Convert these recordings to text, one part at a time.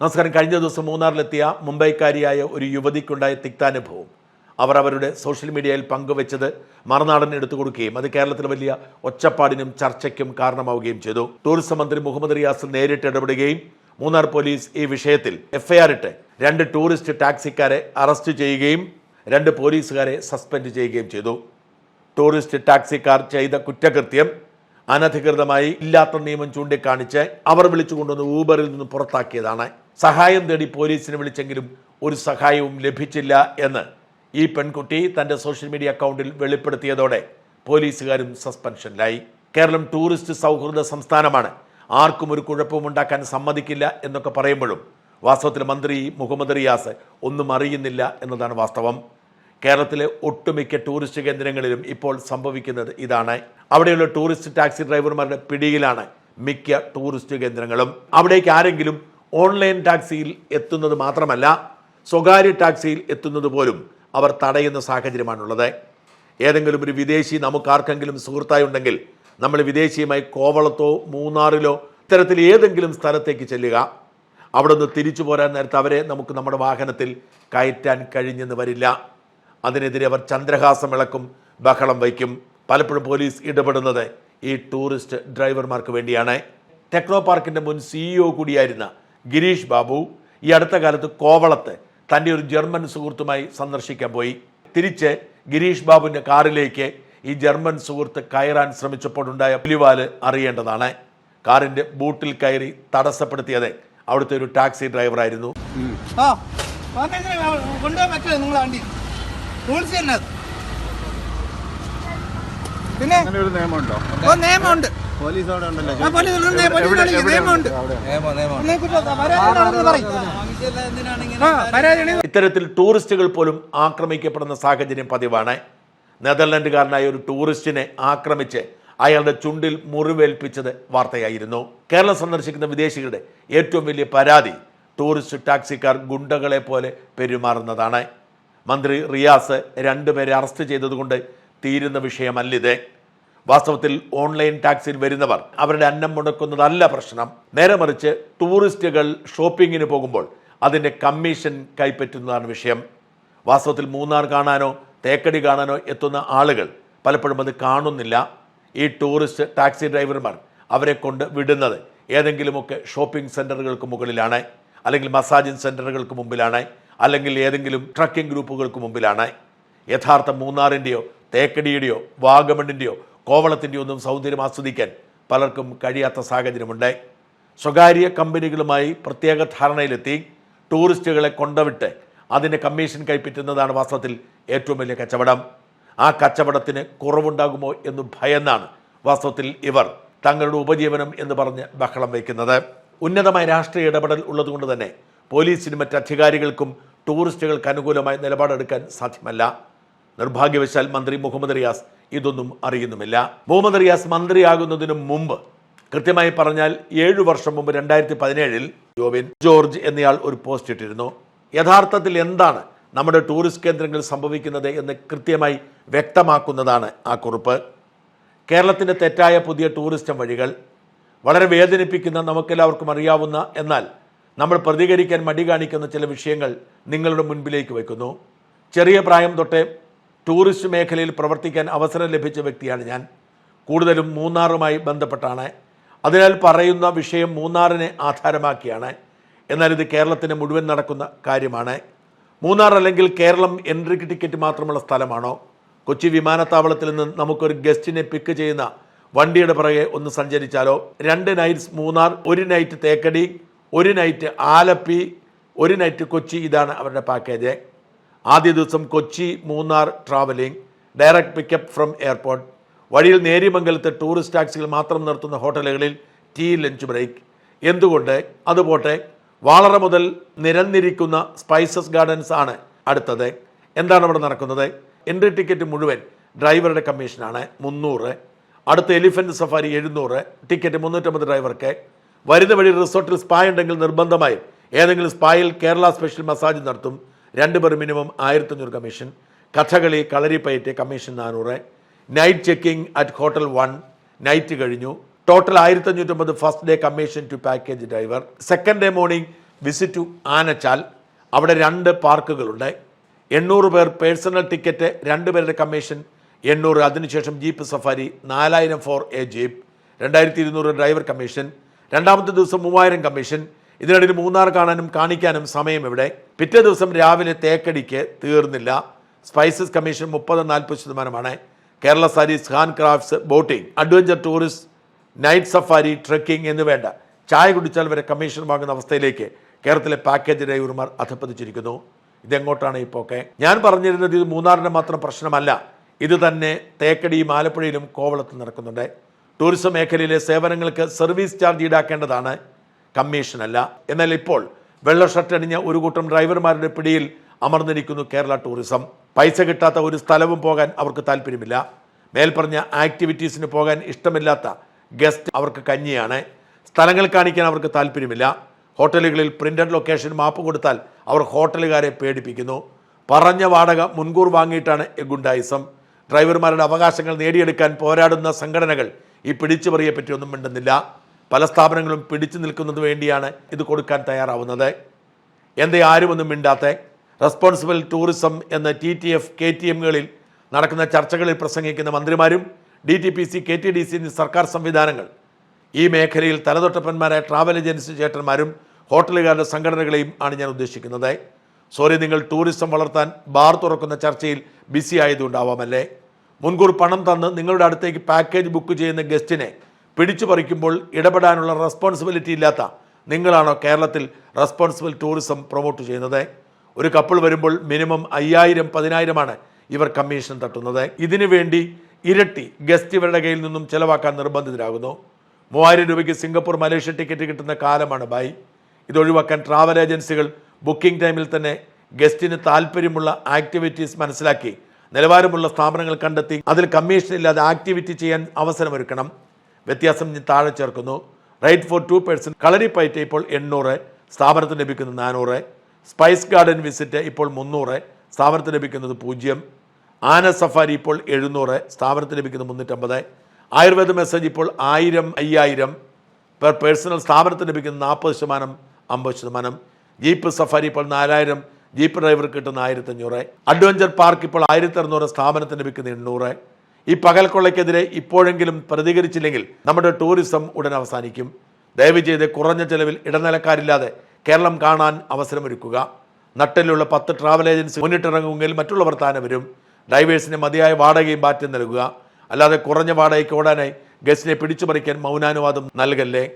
നമസ്കാരം. കഴിഞ്ഞ ദിവസം മൂന്നാറിലെത്തിയ മുംബൈക്കാരിയായ ഒരു യുവതിക്കുണ്ടായ തിക്താനുഭവം. അവർ അവരുടെ സോഷ്യൽ മീഡിയയിൽ പങ്കുവച്ചത് മറുനാടൻ എടുത്തു കൊടുക്കുകയും അത് കേരളത്തിൽ വലിയ ഒച്ചപ്പാടിനും ചർച്ചയ്ക്കും കാരണമാവുകയും ചെയ്തു. ടൂറിസം മന്ത്രി മുഹമ്മദ് റിയാസ് നേരിട്ട് ഇടപെടുകയും മൂന്നാർ പോലീസ് ഈ വിഷയത്തിൽ എഫ്ഐആർ ഇട്ട് രണ്ട് ടൂറിസ്റ്റ് ടാക്സിക്കാരെ അറസ്റ്റ് ചെയ്യുകയും രണ്ട് പോലീസുകാരെ സസ്പെൻഡ് ചെയ്യുകയും ചെയ്തു. ടൂറിസ്റ്റ് ടാക്സിക്കാർ ചെയ്ത കുറ്റകൃത്യം അനധികൃതമായി ഇല്ലാത്ത നിയമം ചൂണ്ടിക്കാണിച്ച് അവർ വിളിച്ചുകൊണ്ടുവന്ന് ഊബറിൽ നിന്ന് പുറത്താക്കിയതാണ്. സഹായം തേടി പോലീസിനെ വിളിച്ചെങ്കിലും ഒരു സഹായവും ലഭിച്ചില്ല എന്ന് ഈ പെൺകുട്ടി തന്റെ സോഷ്യൽ മീഡിയ അക്കൗണ്ടിൽ വെളിപ്പെടുത്തിയതോടെ പോലീസുകാരും സസ്പെൻഷനിലായി. കേരളം ടൂറിസ്റ്റ് സൗഹൃദ സംസ്ഥാനമാണ്. ആർക്കും ഒരു കുഴപ്പവും ഉണ്ടാക്കാൻ സമ്മതിക്കില്ല എന്നൊക്കെ പറയുമ്പോഴും വാസ്തവത്തിൽ മന്ത്രി മുഹമ്മദ് റിയാസ് ഒന്നും അറിയുന്നില്ല എന്നതാണ് വാസ്തവം. കേരളത്തിലെ ഒട്ടുമിക്ക ടൂറിസ്റ്റ് കേന്ദ്രങ്ങളിലും ഇപ്പോൾ സംഭവിക്കുന്നത് ഇതാണ്. അവിടെയുള്ള ടൂറിസ്റ്റ് ടാക്സി ഡ്രൈവർമാരുടെ പിടിയിലാണ് മിക്ക ടൂറിസ്റ്റ് കേന്ദ്രങ്ങളും. അവിടേക്ക് ആരെങ്കിലും ഓൺലൈൻ ടാക്സിയിൽ എത്തുന്നത് മാത്രമല്ല സ്വകാര്യ ടാക്സിയിൽ എത്തുന്നത് പോലും അവർ തടയുന്ന സാഹചര്യമാണുള്ളത്. ഏതെങ്കിലും ഒരു വിദേശി നമുക്കാർക്കെങ്കിലും സുഹൃത്തായി ഉണ്ടെങ്കിൽ നമ്മൾ വിദേശിയുമായി കോവളത്തോ മൂന്നാറിലോ ഇത്തരത്തിൽ ഏതെങ്കിലും സ്ഥലത്തേക്ക് ചെല്ലുക. അവിടെ നിന്ന് തിരിച്ചു പോരാൻ നേരത്ത് അവരെ നമുക്ക് നമ്മുടെ വാഹനത്തിൽ കയറ്റാൻ കഴിഞ്ഞെന്ന് വരില്ല. അതിനെതിരെ അവർ ചന്ദ്രഹാസം ഇളക്കും ബഹളം വയ്ക്കും. പലപ്പോഴും പോലീസ് ഇടപെടുന്നത് ഈ ടൂറിസ്റ്റ് ഡ്രൈവർമാർക്ക് വേണ്ടിയാണ്. ടെക്നോ പാർക്കിന്റെ മുൻ സിഇഒ കൂടിയായിരുന്ന ഗിരീഷ് ബാബു ഈ അടുത്ത കാലത്ത് കോവളത്ത് തന്റെ ഒരു ജർമ്മൻ സുഹൃത്തുമായി സന്ദർശിക്കാൻ പോയി. തിരിച്ച് ഗിരീഷ് ബാബുവിന്റെ കാറിലേക്ക് ഈ ജർമ്മൻ സുഹൃത്ത് കയറാൻ ശ്രമിച്ചപ്പോഴുണ്ടായ പുലിവാൽ അറിയേണ്ടതാണ്. കാറിന്റെ ബൂട്ടിൽ കയറി തടസ്സപ്പെടുത്തിയത് അവിടുത്തെ ഒരു ടാക്സി ഡ്രൈവറായിരുന്നു. പിന്നെ? നിയമമുണ്ടോ? നിയമമുണ്ട്. പോലീസ് അവിടെ. ഉണ്ടല്ലോ ഇത്തരത്തിൽ ടൂറിസ്റ്റുകൾ പോലും ആക്രമിക്കപ്പെടുന്ന സാഹചര്യം പതിവാണ്. നെതർലൻഡുകാരനായ ഒരു ടൂറിസ്റ്റിനെ ആക്രമിച്ച് അയാളുടെ ചുണ്ടിൽ മുറിവേൽപ്പിച്ചത് വാർത്തയായിരുന്നു. കേരളം സന്ദർശിക്കുന്ന വിദേശികളുടെ ഏറ്റവും വലിയ പരാതി ടൂറിസ്റ്റ് ടാക്സിക്കാർ ഗുണ്ടകളെ പോലെ പെരുമാറുന്നതാണ്. മന്ത്രി റിയാസ് രണ്ടുപേരെ അറസ്റ്റ് ചെയ്തതുകൊണ്ട് തീരുന്ന വിഷയമല്ലിത്. വാസ്തവത്തിൽ ഓൺലൈൻ ടാക്സിയിൽ വരുന്നവർ അവരുടെ അന്നം മുടക്കുന്നതല്ല പ്രശ്നം. നേരെ മറിച്ച് ടൂറിസ്റ്റുകൾ ഷോപ്പിങ്ങിന് പോകുമ്പോൾ അതിന്റെ കമ്മീഷൻ കൈപ്പറ്റുന്നതാണ് വിഷയം. വാസ്തവത്തിൽ മൂന്നാർ കാണാനോ തേക്കടി കാണാനോ എത്തുന്ന ആളുകൾ പലപ്പോഴും അത് കാണുന്നില്ല. ഈ ടൂറിസ്റ്റ് ടാക്സി ഡ്രൈവർമാർ അവരെ കൊണ്ട് വിടുന്നത് ഏതെങ്കിലുമൊക്കെ ഷോപ്പിംഗ് സെന്ററുകൾക്ക് മുകളിലാണ് അല്ലെങ്കിൽ മസാജിങ് സെന്ററുകൾക്ക് മുമ്പിലാണ് അല്ലെങ്കിൽ ഏതെങ്കിലും ട്രക്കിംഗ് ഗ്രൂപ്പുകൾക്ക് മുമ്പിലാണ്. യഥാർത്ഥ മൂന്നാറിന്റെയോ തേക്കടിയുടെയോ വാഗമണിന്റെയോ കോവളത്തിന്റെയോ ഒന്നും സൗന്ദര്യം ആസ്വദിക്കാൻ പലർക്കും കഴിയാത്ത സാഹചര്യമുണ്ട് സ്വകാര്യ കമ്പനികളുമായി പ്രത്യേക ധാരണയിലെത്തി ടൂറിസ്റ്റുകളെ കൊണ്ടുവിട്ട് അതിന്റെ കമ്മീഷൻ കൈപ്പറ്റുന്നതാണ് വാസ്തവത്തിൽ ഏറ്റവും വലിയ കച്ചവടം. ആ കച്ചവടത്തിന് കുറവുണ്ടാകുമോ എന്ന് ഭയന്നാണ് വാസ്തവത്തിൽ ഇവർ തങ്ങളുടെ ഉപജീവനം എന്ന് പറഞ്ഞ് ബഹളം വയ്ക്കുന്നത്. ഉന്നതമായ രാഷ്ട്രീയ ഇടപെടൽ ഉള്ളതുകൊണ്ട് തന്നെ പോലീസിനും മറ്റ് അധികാരികൾക്കും ടൂറിസ്റ്റുകൾക്ക് അനുകൂലമായി നിലപാടെടുക്കാൻ സാധ്യമല്ല. നിർഭാഗ്യവശാൽ മന്ത്രി മുഹമ്മദ് റിയാസ് ഇതൊന്നും അറിയുന്നുമില്ല. മുഹമ്മദ് റിയാസ് മന്ത്രിയാകുന്നതിനു മുമ്പ് കൃത്യമായി പറഞ്ഞാൽ ഏഴു വർഷം മുമ്പ് രണ്ടായിരത്തി പതിനേഴിൽ ജോബിൻ ജോർജ് എന്നയാൾ ഒരു പോസ്റ്റ് ഇട്ടിരുന്നു. യഥാർത്ഥത്തിൽ എന്താണ് നമ്മുടെ ടൂറിസ്റ്റ് കേന്ദ്രങ്ങളിൽ സംഭവിക്കുന്നത് എന്ന് കൃത്യമായി വ്യക്തമാക്കുന്നതാണ് ആ കുറിപ്പ്. കേരളത്തിന്റെ തെറ്റായ പുതിയ ടൂറിസ്റ്റ് വഴികൾ വളരെ വേദനിപ്പിക്കുന്ന നമുക്കെല്ലാവർക്കും അറിയാവുന്ന എന്നാൽ നമ്മൾ പ്രതികരിക്കാൻ മടി കാണിക്കുന്ന ചില വിഷയങ്ങൾ നിങ്ങളുടെ മുൻപിലേക്ക് വയ്ക്കുന്നു. ചെറിയ പ്രായം തൊട്ടേ ടൂറിസ്റ്റ് മേഖലയിൽ പ്രവർത്തിക്കാൻ അവസരം ലഭിച്ച വ്യക്തിയാണ് ഞാൻ. കൂടുതലും മൂന്നാറുമായി ബന്ധപ്പെട്ടാണ്. അതിനാൽ പറയുന്ന വിഷയം മൂന്നാറിനെ ആധാരമാക്കിയാണ്. എന്നാൽ ഇത് കേരളത്തിന് മുഴുവൻ നടക്കുന്ന കാര്യമാണ്. മൂന്നാർ അല്ലെങ്കിൽ കേരളം എൻട്രി ടിക്കറ്റ് മാത്രമുള്ള സ്ഥലമാണോ? കൊച്ചി വിമാനത്താവളത്തിൽ നിന്ന് നമുക്കൊരു ഗസ്റ്റിനെ പിക്ക് ചെയ്യുന്ന വണ്ടിയുടെ പുറകെ ഒന്ന് സഞ്ചരിച്ചാലോ? രണ്ട് നൈറ്റ്സ് മൂന്നാർ ഒരു നൈറ്റ് തേക്കടി ഒരു നൈറ്റ് ആലപ്പി ഒരു നൈറ്റ് കൊച്ചി ഇതാണ് അവരുടെ പാക്കേജ് ആദ്യ ദിവസം Kochi Munnar travelling direct pickup from airport വഴിയിൽ നേരിമംഗലത്ത് ടൂറിസ്റ്റ് ടാക്സികൾ മാത്രം നിർത്തുന്ന ഹോട്ടലുകളിൽ ടീ ലഞ്ച് ബ്രേക്ക് എന്തുകൊണ്ട്? അതുപോട്ടെ വാളറ മുതൽ നിരന്നിരിക്കുന്ന സ്പൈസസ് ഗാർഡൻസ് ആണ് അടുത്തത്. എന്താണ് അവിടെ നടക്കുന്നത്? എൻട്രി ടിക്കറ്റ് മുഴുവൻ ഡ്രൈവറുടെ കമ്മീഷനാണ് മുന്നൂറ്. അടുത്ത എലിഫന്റ് സഫാരി എഴുന്നൂറ്. ടിക്കറ്റ് മുന്നൂറ്റമ്പത് ഡ്രൈവർക്ക് വരുന്ന വഴി റിസോർട്ടിൽ സ്പാ ഉണ്ടെങ്കിൽ നിർബന്ധമായും ഏതെങ്കിലും സ്പായിൽ കേരള സ്പെഷ്യൽ മസാജ് നടത്തും. രണ്ട് പേർ മിനിമം ആയിരത്തഞ്ഞൂറ് കമ്മീഷൻ. കഥകളി കളരിപ്പയറ്റ് കമ്മീഷൻ നാനൂറ്. Night checking at hotel one night കഴിഞ്ഞു. ടോട്ടൽ ആയിരത്തി അഞ്ഞൂറ്റമ്പത് first day commission to package driver second day morning visit to Anachal. അവിടെ രണ്ട് പാർക്കുകളുണ്ട്. എണ്ണൂറ് പേർ പേഴ്സണൽ ടിക്കറ്റ് രണ്ട് പേരുടെ കമ്മീഷൻ എണ്ണൂറ്. അതിനുശേഷം ജീപ്പ് സഫാരി നാലായിരം ഫോർ എ ജീപ്പ് രണ്ടായിരത്തി ഇരുന്നൂറ് ഡ്രൈവർ കമ്മീഷൻ രണ്ടാമത്തെ ദിവസം മൂവായിരം കമ്മീഷൻ ഇതിനിടയിൽ മൂന്നാർ കാണാനും കാണിക്കാനും സമയം ഇവിടെ. പിറ്റേ ദിവസം രാവിലെ തേക്കടിക്ക് തീർന്നില്ല. സ്പൈസസ് കമ്മീഷൻ മുപ്പത് നാൽപ്പത് ശതമാനമാണ്. Kerala saris hand crafts boating adventure tourist night safari trekking എന്ന് വേണ്ട. ചായ കുടിച്ചാൽ വരെ കമ്മീഷൻ വാങ്ങുന്ന അവസ്ഥയിലേക്ക് കേരളത്തിലെ പാക്കേജ് ഡ്രൈവർമാർ അധപ്പതിച്ചിരിക്കുന്നു ഇതെങ്ങോട്ടാണ് ഇപ്പോൾ ഒക്കെ ഞാൻ പറഞ്ഞിരുന്നത് ഇത് മൂന്നാറിന്റെ മാത്രം പ്രശ്നമല്ല. ഇത് തന്നെ തേക്കടിയും ആലപ്പുഴയിലും കോവളത്തും നടക്കുന്നുണ്ട്. ടൂറിസം മേഖലയിലെ സേവനങ്ങൾക്ക് സർവീസ് ചാർജ് ഈടാക്കേണ്ടതാണ്. കമ്മീഷനല്ല. എന്നാൽ ഇപ്പോൾ വെള്ള ഷർട്ട് അണിഞ്ഞ ഒരു കൂട്ടം ഡ്രൈവർമാരുടെ പിടിയിൽ അമർന്നിരിക്കുന്നു കേരള ടൂറിസം. പൈസ കിട്ടാത്ത ഒരു സ്ഥലവും പോകാൻ അവർക്ക് താല്പര്യമില്ല. മേൽപ്പറഞ്ഞ ആക്ടിവിറ്റീസിന് പോകാൻ ഇഷ്ടമില്ലാത്ത ഗസ്റ്റ് അവർക്ക് കഞ്ഞിയാണ്. സ്ഥലങ്ങൾ കാണിക്കാൻ അവർക്ക് താല്പര്യമില്ല. ഹോട്ടലുകളിൽ പ്രിന്റഡ് ലൊക്കേഷൻ മാപ്പ് കൊടുത്താൽ അവർ ഹോട്ടലുകാരെ പേടിപ്പിക്കുന്നു. പറഞ്ഞ വാടക മുൻകൂർ വാങ്ങിയിട്ടാണ് ഗുണ്ടായിസം ഡ്രൈവർമാരുടെ അവകാശങ്ങൾ നേടിയെടുക്കാൻ പോരാടുന്ന സംഘടനകൾ ഈ പിടിച്ചുപറിയെ പറ്റിയൊന്നും മിണ്ടുന്നില്ല. പല സ്ഥാപനങ്ങളും പിടിച്ചു നിൽക്കുന്നതിന് വേണ്ടിയാണ് ഇത് കൊടുക്കാൻ തയ്യാറാവുന്നത്. എന്തേ ആരുമൊന്നും മിണ്ടാത്ത? റെസ്പോൺസിബിൾ ടൂറിസം എന്ന T T F K T എമ്മുകളിൽ നടക്കുന്ന ചർച്ചകളിൽ പ്രസംഗിക്കുന്ന മന്ത്രിമാരും D T P C K T D C എന്നീ സർക്കാർ സംവിധാനങ്ങൾ ഈ മേഖലയിൽ തലതൊട്ടപ്പന്മാരായ ട്രാവൽ ഏജൻസി ചേട്ടന്മാരും ഹോട്ടലുകാരുടെ സംഘടനകളെയും ആണ് ഞാൻ ഉദ്ദേശിക്കുന്നത്. സോറി നിങ്ങൾ ടൂറിസം വളർത്താൻ ബാർ തുറക്കുന്ന ചർച്ചയിൽ ബിസി ആയതുകൊണ്ടാവാമല്ലേ? മുൻകൂർ പണം തന്ന് നിങ്ങളുടെ അടുത്തേക്ക് പാക്കേജ് ബുക്ക് ചെയ്യുന്ന ഗസ്റ്റിനെ പിടിച്ചു പറിക്കുമ്പോൾ ഇടപെടാനുള്ള റെസ്പോൺസിബിലിറ്റി ഇല്ലാത്ത നിങ്ങളാണോ കേരളത്തിൽ റെസ്പോൺസിബിൾ ടൂറിസം പ്രൊമോട്ട് ചെയ്യുന്നത്? ഒരു കപ്പിൾ വരുമ്പോൾ മിനിമം അയ്യായിരം പതിനായിരമാണ് ഇവർ കമ്മീഷൻ തട്ടുന്നത്. ഇതിനു വേണ്ടി ഇരട്ടി ഗസ്റ്റ് ഇവരുടെ കയ്യിൽ നിന്നും ചെലവാക്കാൻ നിർബന്ധിതരാകുന്നു. മൂവായിരം രൂപയ്ക്ക് സിംഗപ്പൂർ മലേഷ്യ ടിക്കറ്റ് കിട്ടുന്ന കാലമാണ് ബൈ. ഇതൊഴിവാക്കാൻ ട്രാവൽ ഏജൻസികൾ ബുക്കിംഗ് ടൈമിൽ തന്നെ ഗസ്റ്റിന് താല്പര്യമുള്ള ആക്ടിവിറ്റീസ് മനസ്സിലാക്കി നിലവാരമുള്ള സ്ഥാപനങ്ങൾ കണ്ടെത്തി അതിൽ കമ്മീഷൻ ഇല്ലാതെ ആക്ടിവിറ്റി ചെയ്യാൻ അവസരമൊരുക്കണം. വ്യത്യാസം താഴെ ചേർക്കുന്നു. Rate for two person Kalaripayattu ഇപ്പോൾ എണ്ണൂറ് സ്ഥാപനത്തിന് ലഭിക്കുന്നത് നാനൂറ്. സ്പൈസ് ഗാർഡൻ വിസിറ്റ് ഇപ്പോൾ മുന്നൂറ് സ്ഥാപനത്തിന് ലഭിക്കുന്നത് പൂജ്യം. ആന സഫാരി ഇപ്പോൾ എഴുന്നൂറ് സ്ഥാപനത്തിന് ലഭിക്കുന്നത് മുന്നൂറ്റമ്പത്. ആയുർവേദ മെസ്സേജ് ഇപ്പോൾ ആയിരം അയ്യായിരം. പെർ പേഴ്സണൽ സ്ഥാപനത്തിന് ലഭിക്കുന്നത് നാൽപ്പത് ശതമാനം അമ്പത് ശതമാനം. ജീപ്പ് സഫാരി ഇപ്പോൾ നാലായിരം ജീപ്പ് ഡ്രൈവർ കിട്ടുന്ന ആയിരത്തഞ്ഞൂറ്. അഡ്വഞ്ചർ പാർക്ക് ഇപ്പോൾ ആയിരത്തി അറുന്നൂറ് സ്ഥാപനത്തിന് ലഭിക്കുന്ന എണ്ണൂറ്. ഈ പകൽക്കൊള്ളയ്ക്കെതിരെ ഇപ്പോഴെങ്കിലും പ്രതികരിച്ചില്ലെങ്കിൽ നമ്മുടെ ടൂറിസം ഉടൻ അവസാനിക്കും. ദയവ് ചെയ്ത് കുറഞ്ഞ ചെലവിൽ ഇടനിലക്കാരില്ലാതെ കേരളം കാണാൻ അവസരമൊരുക്കുക. നട്ടിലുള്ള പത്ത് ട്രാവൽ ഏജൻസി മുന്നിട്ടിറങ്ങുമെങ്കിൽ മറ്റുള്ളവർ താനെ വരും. ഡ്രൈവേഴ്സിന് മതിയായ വാടകയും മാറ്റി നൽകുക. അല്ലാതെ കുറഞ്ഞ വാടകയ്ക്ക് ഓടാനായി ഗസ്റ്റിനെ പിടിച്ചുപറിക്കാൻ മൗനാനുവാദം നൽകല്ലേ?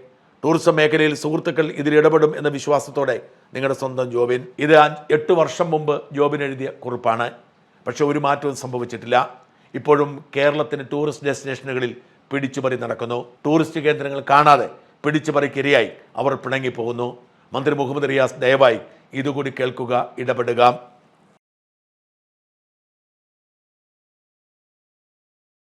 ടൂറിസം മേഖലയിൽ സുഹൃത്തുക്കൾ ഇതിൽ ഇടപെടും എന്ന വിശ്വാസത്തോടെ നിങ്ങളുടെ സ്വന്തം ജോബിൻ. ഇത് എട്ട് വർഷം മുമ്പ് ജോബിൻ എഴുതിയ കുറിപ്പാണ്. പക്ഷേ ഒരു മാറ്റവും സംഭവിച്ചിട്ടില്ല. ഇപ്പോഴും കേരളത്തിന് ടൂറിസ്റ്റ് ഡെസ്റ്റിനേഷനുകളിൽ പിടിച്ചുപറി നടക്കുന്നു. ടൂറിസ്റ്റ് കേന്ദ്രങ്ങൾ കാണാതെ പിടിച്ചുപറിക്കിരയായി അവർ പിണങ്ങിപ്പോകുന്നു. മന്ത്രി മുഹമ്മദ് റിയാസ് ദയവായി ഇതുകൂടി കേൾക്കുക ഇടപെടുക.